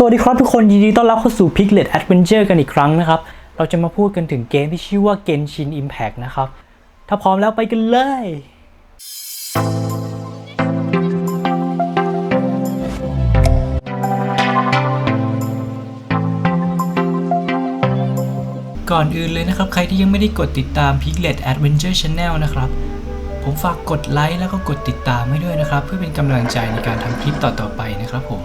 สวัสดีครับทุกคนยินดีต้อนรับเข้าสู่ Piglet Adventure กันอีกครั้งนะครับ เราจะมาพูดกันถึงเกมที่ชื่อว่า Genshin Impact นะครับ ถ้าพร้อมแล้วไปกันเลย ก่อนอื่นเลยนะครับ ใครที่ยังไม่ได้กดติดตาม Piglet Adventure Channel นะครับ ผมฝากกดไลค์แล้วก็กดติดตามให้ด้วยนะครับ เพื่อเป็นกำลังใจในการทำคลิปต่อๆไปนะครับผม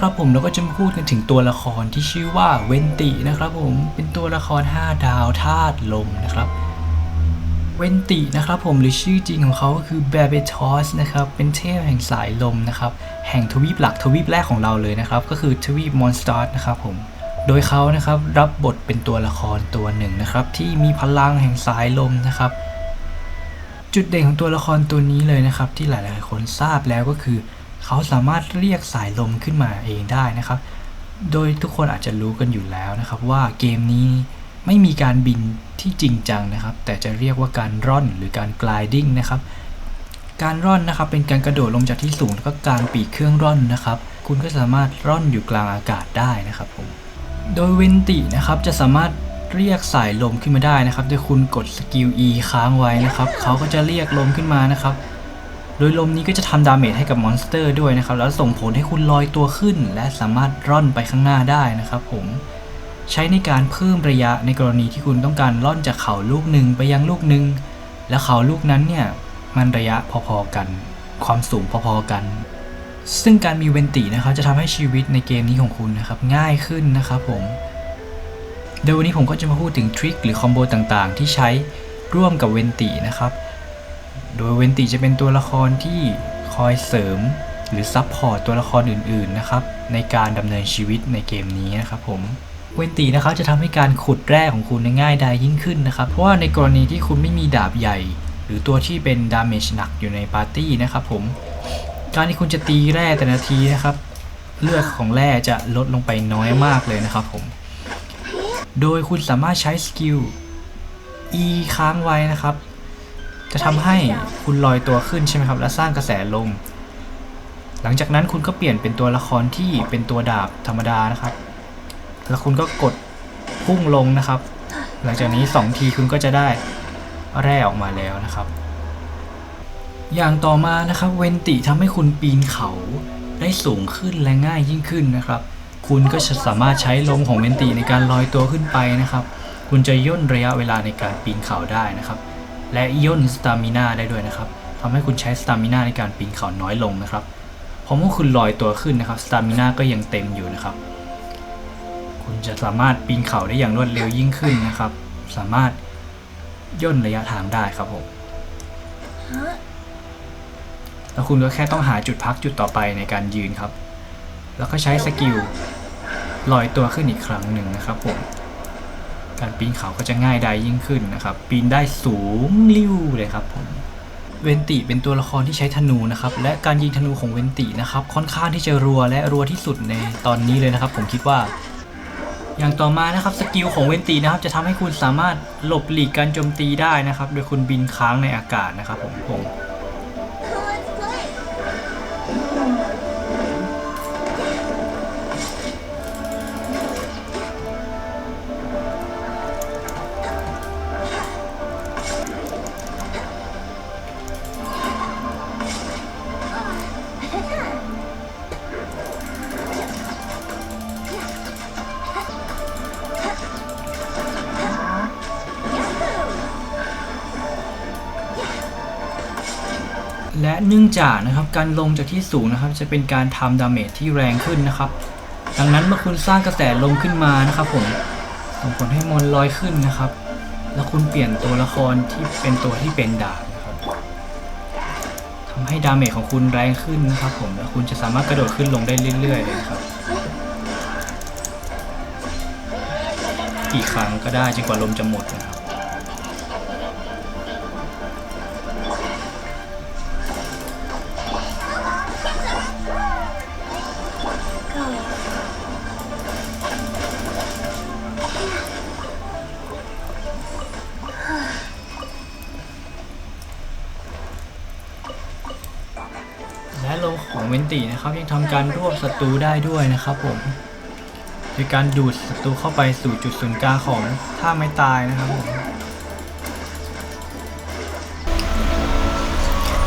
นะครับผมเราก็จะมาพูดกันถึงตัวละครที่ชื่อว่าเวนตินะครับผมเป็นตัวละคร 5 ดาวธาตุลมนะครับเวนตินะครับผมหรือชื่อจริงของเขาก็คือแบเบทอสนะครับเป็นเทพแห่งสายลมนะครับแห่งทวีปหลักทวีปแรกของเราเลยนะครับ ก็คือทวีปมอนสเตอร์นะครับผมโดยเขานะครับรับบทเป็นตัวละครตัวหนึ่งนะครับ ที่มีพลังแห่งสายลมนะครับ จุดเด่นของตัวละครตัวนี้เลยนะครับ ที่หลาย ๆ คนทราบแล้วก็คือ เขาสามารถเรียกสายลมขึ้นมาเองได้นะครับ โดยทุกคนอาจจะรู้กันอยู่แล้วนะครับว่าเกมนี้ไม่มีการบินที่จริงจังนะครับ แต่จะเรียกว่าการร่อนหรือการกลายดิ้งนะครับ การร่อนนะครับเป็นการกระโดดลงจากที่สูงแล้วก็กางปีกเครื่องร่อนนะครับ คุณก็สามารถร่อนอยู่กลางอากาศได้นะครับผม โดยเวนตินะครับจะสามารถเรียกสายลมขึ้นมาได้นะครับโดยคุณกดสกิล E ค้างไว้นะครับ เขาก็จะเรียกลมขึ้นมานะครับ โดยลมนี้ก็จะทำดาเมจให้กับมอนสเตอร์ด้วยนะครับ แล้วส่งผลให้คุณลอยตัวขึ้น และสามารถร่อนไปข้างหน้าได้นะครับผม ใช้ในการเพิ่มระยะในกรณีที่คุณต้องการล่อนจากเขาลูกหนึ่งไปยังลูกหนึ่ง แล้วเขาลูกนั้นเนี่ยมันระยะพอๆกัน ความสูงพอๆกัน ซึ่งการมีเวนตินะครับจะทำให้ชีวิตในเกมนี้ของคุณนะครับง่ายขึ้นนะครับผมโดยวันนี้ผมก็จะมาพูดถึงทริคหรือคอมโบต่างๆ ที่ใช้ร่วมกับเวนตินะครับ โดยเวนติจะเป็นตัวละครที่คอยเสริมหรือซับพอร์ตตัวละครอื่นๆนะครับในการดำเนินชีวิตในเกมนี้นะครับผมเวนตินะครับจะทำให้การขุดแร่ของคุณง่ายดายยิ่งขึ้นนะครับ เพราะว่าในกรณีที่คุณไม่มีดาบใหญ่ หรือตัวที่เป็นดาเมจหนักอยู่ในปาร์ตี้นะครับผม การที่คุณจะตีแร่แต่ละทีนะครับ เลือดของแร่จะลดลงไปน้อยมากเลยนะครับผม โดยคุณสามารถใช้สกิล E ค้างไว้นะครับ จะทำให้คุณลอยตัวขึ้นใช่ไหมครับ และสร้างกระแสลม หลังจากนั้นคุณก็เปลี่ยนเป็นตัวละครที่เป็นตัวดาบธรรมดานะครับ แล้วคุณก็กดพุ่งลงนะครับ หลังจากนี้ 2 ทีคุณก็จะได้แร่ออกมาแล้วนะครับ อย่างต่อมานะครับเวนติทำให้คุณปีนเขาได้สูงขึ้นและง่ายยิ่งขึ้นนะครับ คุณก็จะสามารถใช้ลมของเวนติในการลอยตัวขึ้นไปนะครับ คุณจะย่นระยะเวลาในการปีนเขาได้นะครับ และย่นสตามิน่าได้ด้วยนะครับทำให้คุณใช้สตามิน่าในการปีนเขาน้อยลงนะครับเพราะเมื่อคุณลอยตัวขึ้นนะครับสตามิน่าก็ยังเต็มอยู่นะครับ คุณจะสามารถปีนเขาได้อย่างรวดเร็วยิ่งขึ้นนะครับ สามารถย่นระยะทางได้ครับผมแล้วคุณก็แค่ต้องหาจุดพักจุดต่อไปในการยืนครับ แล้วก็ใช้สกิลลอยตัวขึ้นอีกครั้งหนึ่งนะครับผม การปีนเขาก็จะง่ายได้ยิ่งขึ้นนะครับ ปีนได้สูงลิ้วเลยครับผมเวนติเป็นตัวละครที่ใช้ธนูนะครับและการยิงธนูของเวนตินะครับค่อนข้างที่จะรัวและรัวที่สุดในตอนนี้เลยนะครับ ผมคิดว่า อย่างต่อมานะครับสกิลของเวนตีนะครับจะทำให้คุณสามารถหลบหลีกการโจมตีได้นะครับ โดยคุณบินค้างในอากาศนะครับผมผม และเนื่องจากนะครับการลงจากที่สูงนะครับจะเป็นการทำดาเมจที่แรงขึ้นนะครับ ดังนั้นเมื่อคุณสร้างกระแสลมขึ้นมานะครับผมส่งผลให้มอนลอยขึ้นนะครับ แล้วคุณเปลี่ยนตัวละครที่เป็นตัวที่เป็นดาบนะครับทำให้ดาเมจของคุณแรงขึ้นนะครับ ผมแล้วคุณจะสามารถกระโดดขึ้นลงได้เรื่อยๆเลยครับกี่ครั้งก็ได้จนกว่าลมจะหมดนะครับ ของเวนตินะครับยังทำการรวบศัตรูได้ด้วยนะครับผมโดยการดูดศัตรูเข้าไปสู่จุดศูนย์กลางของท่าไม้ตายนะครับผม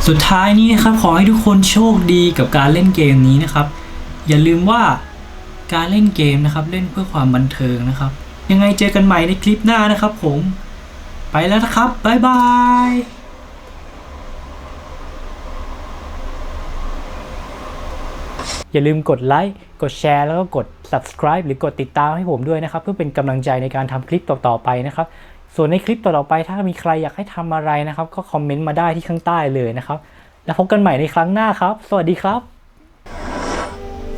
สุดท้ายนี้นะครับขอให้ทุกคนโชคดีกับการเล่นเกมนี้นะครับ อย่าลืมว่าการเล่นเกมนะครับ เล่นเพื่อความบันเทิงนะครับ ยังไงเจอกันใหม่ในคลิปหน้านะครับผม ไปแล้วนะครับ บ๊ายบาย อย่าลืมกดไลค์กดแชร์แล้วก็กด subscribe หรือกดติดตามให้ผมด้วยนะครับ เพื่อเป็นกำลังใจในการทำคลิปต่อๆไปนะครับ ส่วนในคลิปต่อๆไป ถ้ามีใครอยากให้ทำอะไรนะครับ ก็คอมเมนต์มาได้ที่ข้างใต้เลยนะครับ แล้วพบกันใหม่ในครั้งหน้าครับ สวัสดีครับ